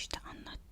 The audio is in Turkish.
işte anlattım.